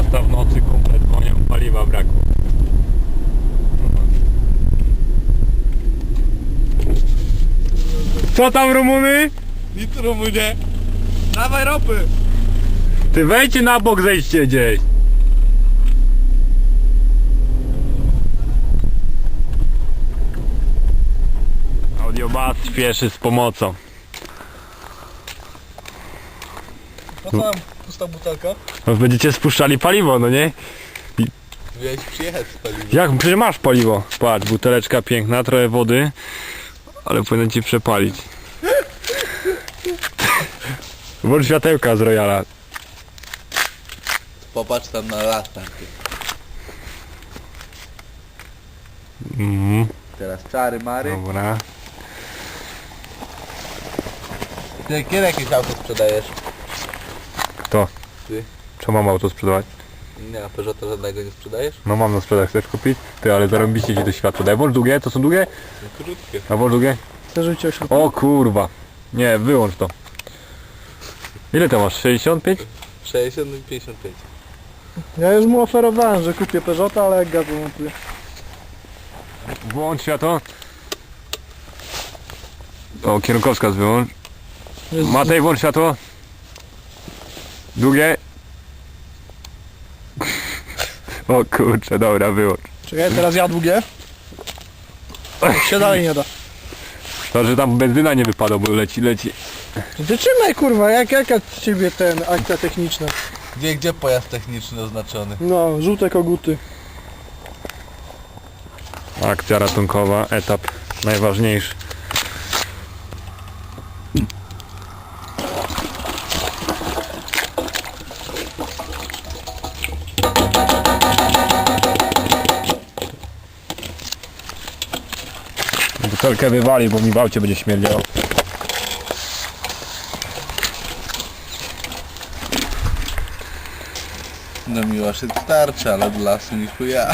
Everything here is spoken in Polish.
miasta w nocy kumple dzwonią, paliwa brakło. Co tam Rumuny? Nic Rumunie. Dawaj ropy. Ty wejdźcie na bok, zejdźcie gdzieś. Audiobas śpieszy z pomocą. Co nam pusta butelka? No, będziecie spuszczali paliwo, no nie? Miałeś przyjechać z paliwem. Jak? Przecież masz paliwo. Patrz, buteleczka piękna, trochę wody, ale powinien ci przepalić. Włącz światełka z Royala. Popatrz tam na lata. Mhm, Teraz czary mary. dobra. Ty kiedy jakieś auto sprzedajesz? Kto? Ty. Co mam auto sprzedawać? Nie, Peugeota żadnego nie sprzedajesz? No mam na sprzedaż, chcesz kupić? Ty, ale zarobiście ci to światło. Daj, włącz długie, to są długie? No krótkie. A włącz długie? Zarzucił ośrodek. O kurwa. Nie, wyłącz to. Ile to masz? 65? 60 i 55. Ja już mu oferowałem, że kupię Peugeota, ale jak gaz wymontuje. Włącz światło. O, kierunkowskaz wyłącz. Matej, włącz światło. Długie. O kurczę, dobra, wyłącz. Czekaj, teraz ja długie. Się dalej nie da. To, że tam benzyna nie wypada, bo leci, leci. Ty trzymaj kurwa, jak, jaka z ciebie ten akta techniczna? Gdzie, gdzie pojazd techniczny oznaczony? No, żółte koguty. Akcja ratunkowa, etap najważniejszy. Butelkę wywali, bo mi w aucie będzie śmierdziało. No miła się starczy, ale dla lasu niż ja.